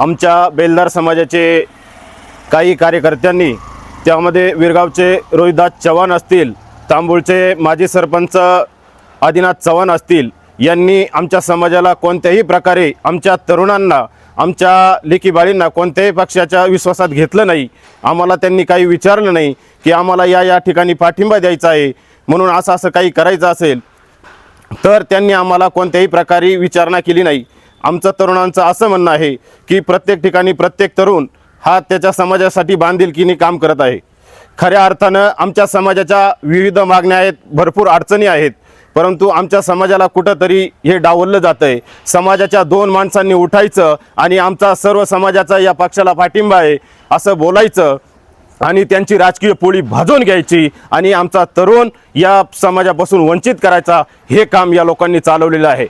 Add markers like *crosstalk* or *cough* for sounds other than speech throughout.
आमच्या बेलदार समाजाचे काही कार्यकर्त्यांनी त्यामध्ये विरगावचे रोहिदास चव्हाण असतील तांबूळचे माजी सरपंच आदिनाथ चव्हाण असतील यांनी आमच्या समाजाला कोणत्याही प्रकारे आमच्या तरुणांना आमच्या लेखीबाळींना कोणत्याही पक्षाच्या विश्वासात घेतलं नाही. आम्हाला त्यांनी काही विचारलं नाही की आम्हाला या या ठिकाणी पाठिंबा द्यायचा आहे म्हणून असं असं काही करायचं असेल तर त्यांनी आम्हाला कोणत्याही प्रकारे विचारणा केली नाही. आमचं तरुणांचं असं म्हणणं आहे की प्रत्येक ठिकाणी प्रत्येक तरुण हा त्याच्या समाजासाठी बांधिलकीने काम करत आहे. खऱ्या अर्थानं आमच्या समाजाच्या विविध मागण्या आहेत भरपूर अडचणी आहेत परंतु आमच्या समाजाला कुठंतरी हे डावललं जातं आहे समाजाच्या दोन माणसांनी उठायचं आणि आमचा सर्व समाजाचा या पक्षाला पाठिंबा आहे असं बोलायचं आणि त्यांची राजकीय पोळी भाजून घ्यायची आणि आमचा तरुण या समाजापासून वंचित करायचा हे काम या लोकांनी चालवलेलं आहे.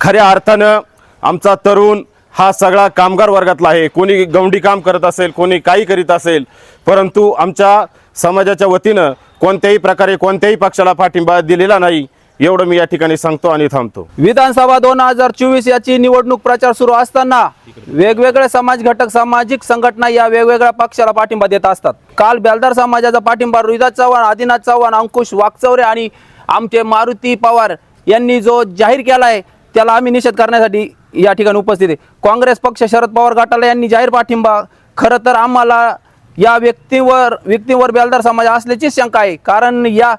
खऱ्या अर्थानं आमचा तरुण हा सगळा कामगार वर्गातला आहे. कोणी गवंडी काम करत असेल कोणी काही करीत असेल परंतु आमच्या समाजाच्या वतीनं कोणत्याही प्रकारे कोणत्याही पक्षाला पाठिंबा दिलेला नाही एवढं मी या ठिकाणी सांगतो आणि थांबतो. विधानसभा दोन हजार चोवीस याची निवडणूक प्रचार सुरू असताना वेगवेगळे समाज घटक सामाजिक संघटना या वेगवेगळ्या पक्षाला पाठिंबा देत असतात. काल बेलदार समाजाचा पाठिंबा रोहिदास चव्हाण आदिनाथ चव्हाण अंकुश वाकचौरे आणि आमचे मारुती पवार यांनी जो जाहीर केला आहे त्याला आम्ही निषेध करण्यासाठी या ठिकाणी उपस्थित आहे. काँग्रेस पक्ष शरद पवार गटाला यांनी जाहीर पाठिंबा. खरं तर आम्हाला या व्यक्तीवर व्यक्तीवर बेलदार समाज असल्याचीच शंका आहे. कारण या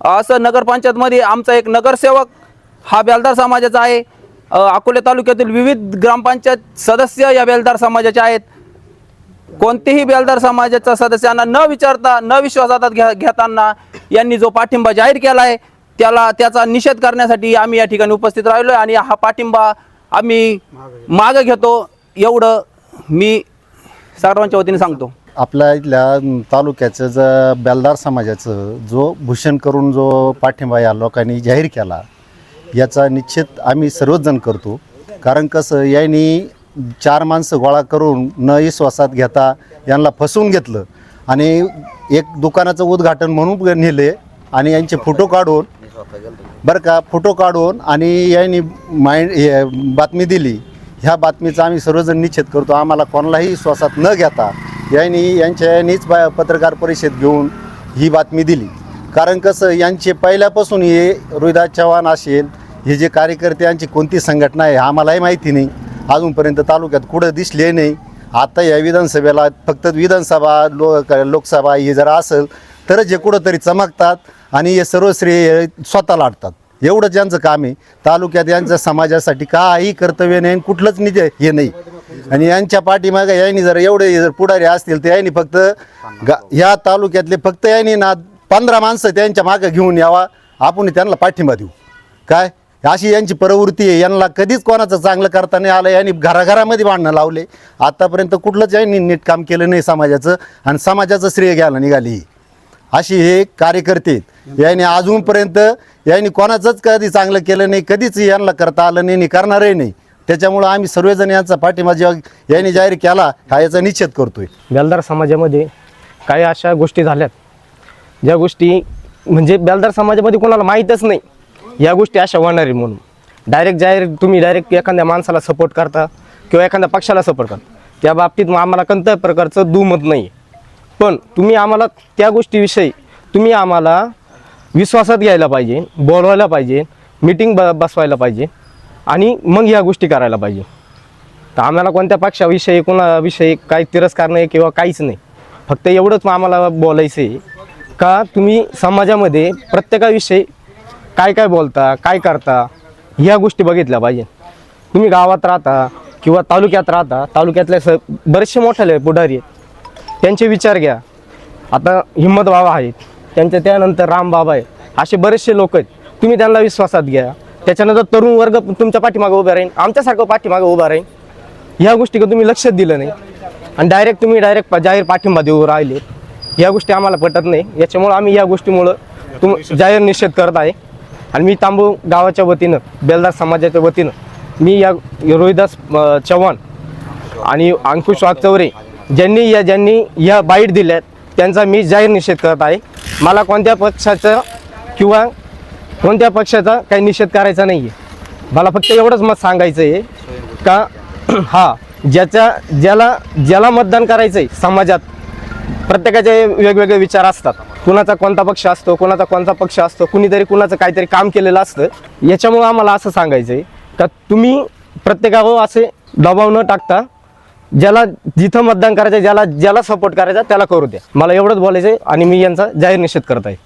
असं नगरपंचायतमध्ये आमचा एक नगरसेवक हा बेलदार समाजाचा आहे. अकोले तालुक्यातील विविध ग्रामपंचायत सदस्य या बेलदार समाजाचे आहेत. कोणतेही बेलदार समाजाच्या सदस्यांना न विचारता न विश्वासात घ्या घेताना यांनी जो पाठिंबा जाहीर केला आहे त्याला त्याचा निषेध करण्यासाठी आम्ही या ठिकाणी उपस्थित राहिलो आणि हा पाठिंबा आम्ही मागं घेतो. एवढं मी सर्वांच्या वतीने सांगतो. आपल्या इथल्या तालुक्याचं ज बेलदार समाजाचं जो भूषण करून जो पाठिंबा या लोकांनी जाहीर केला याचा निश्चित आम्ही सर्वच जण करतो. कारण कसं यांनी चार माणसं गोळा करून न विश्वासात घेता यांना फसवून घेतलं. आणि एक दुकानाचं उद्घाटन म्हणून नेले आणि यांचे फोटो काढून बरं का फोटो काढून आणि यांनी माइंड हे बातमी दिली. ह्या बातमीचा आम्ही सर्वजण निश्चित करतो. आम्हाला कोणालाही विश्वासात न घेता यांनी यांच्या यांनीच बा- पत्रकार परिषद घेऊन ही बातमी दिली. कारण कसं यांचे पहिल्यापासून हे रोहिदास चव्हाण असेल हे जे कार्यकर्ते यांची कोणती संघटना आहे आम्हालाही माहिती नाही. अजूनपर्यंत तालुक्यात कुठं दिसले नाही. आता या विधानसभेला फक्त विधानसभा लो लोकसभा हे जर असेल तरच हे कुठंतरी चमकतात आणि हे सर्व श्रेय स्वतः लाटतात एवढं ज्यांचं काम आहे तालुक्यात यांच्या समाजासाठी काही कर्तव्य नाही आणि कुठलंच निज हे नाही. आणि यांच्या पाठीमागे यांनी जर एवढे जर पुढारी असतील तर यांनी फक्त गा ह्या तालुक्यातले फक्त यांनी ना पंधरा माणसं त्यांच्या मागं घेऊन यावा आपण त्यांना पाठिंबा देऊ. काय? अशी यांची प्रवृत्ती आहे. यांना कधीच कोणाचं चांगलं करता नाही आलं. यांनी घराघरामध्ये भांडणं लावले. आतापर्यंत कुठलंच यांनी नीट काम केलं नाही समाजाचं आणि समाजाचं श्रेय घ्यायला निघाली. अशी हे कार्यकर्ते आहेत. यांनी अजूनपर्यंत यांनी कोणाचंच कधी चांगलं केलं नाही कधीच यांना करता आलं नाही आणि करणारही नाही. त्याच्यामुळं आम्ही सर्वजण यांचा पाठिंबा जेव्हा यांनी जाहीर केला हा याचा निश्चित करतोय. बेलदार समाजामध्ये काही अशा गोष्टी झाल्यात. ज्या गोष्टी म्हणजे बेलदार समाजामध्ये कोणाला माहीतच नाही. या गोष्टी अशा होणार आहे म्हणून. डायरेक्ट जाहीर तुम्ही डायरेक्ट एखाद्या माणसाला सपोर्ट करता किंवा एखाद्या पक्षाला सपोर्ट करता. त्या बाबतीत मग आम्हाला कोणत्या प्रकारचं दुमत नाही पण तुम्ही आम्हाला त्या गोष्टीविषयी तुम्ही आम्हाला विश्वासात घ्यायला पाहिजे बोलवायला पाहिजे मीटिंग ब बसवायला पाहिजे आणि मग ह्या गोष्टी करायला पाहिजे. तर आम्हाला कोणत्या पक्षाविषयी कोणाविषयी काही तिरस्कार नाही किंवा काहीच नाही. फक्त एवढंच आम्हाला बोलायचं आहे का तुम्ही समाजामध्ये प्रत्येकाविषयी काय काय बोलता काय करता ह्या गोष्टी बघितल्या पाहिजे. तुम्ही गावात राहता किंवा तालुक्यात राहता तालुक्यातले स बरेचसे मोठे पुढारी आहेत. त्यांचे विचार घ्या. आता हिम्मत बाबा आहेत. त्यांच्या त्यानंतर राम बाबा आहेत. असे बरेचसे लोक आहेत. तुम्ही त्यांना विश्वासात घ्या. त्याच्यानंतर तरुण वर्ग तुमच्या पाठीमागे उभा राहील आमच्यासारखं पाठीमागे उभा राहील ह्या गोष्टीकडे तुम्ही लक्षात दिलं नाही. आणि डायरेक्ट तुम्ही डायरेक्ट जाहीर पाठिंबा देऊ राहिले. या गोष्टी आम्हाला पटत नाही. याच्यामुळं आम्ही या गोष्टीमुळं तुम जाहीर निषेध करत आहे. आणि मी तांबू गावाच्या वतीनं बेलदार समाजाच्या वतीनं मी या रोहिदास चव्हाण आणि अंकुश वागचौरे ज्यांनी या ज्यांनी या बाईट दिल्यात त्यांचा मी जाहीर निषेध करत आहे. मला कोणत्या पक्षाचं किंवा कोणत्या पक्षाचा काही निषेध करायचा नाही आहे मला फक्त एवढंच मत सांगायचं आहे का *clears throat* हा ज्याच्या ज्याला ज्याला मतदान करायचं आहे समाजात प्रत्येकाचे वेगवेगळे विचार असतात. कुणाचा कोणता पक्ष असतो कोणाचा कोणता पक्ष असतो कुणीतरी कुणाचं काहीतरी काम केलेलं असतं. याच्यामुळं आम्हाला असं सांगायचं आहे का तुम्ही प्रत्येकावर असे दबाव न टाकता ज्याला जिथं मतदान करायचं ज्याला ज्याला सपोर्ट करायचा त्याला करू द्या. मला एवढंच बोलायचं आहे आणि मी यांचा जाहीर निषेध करत आहे.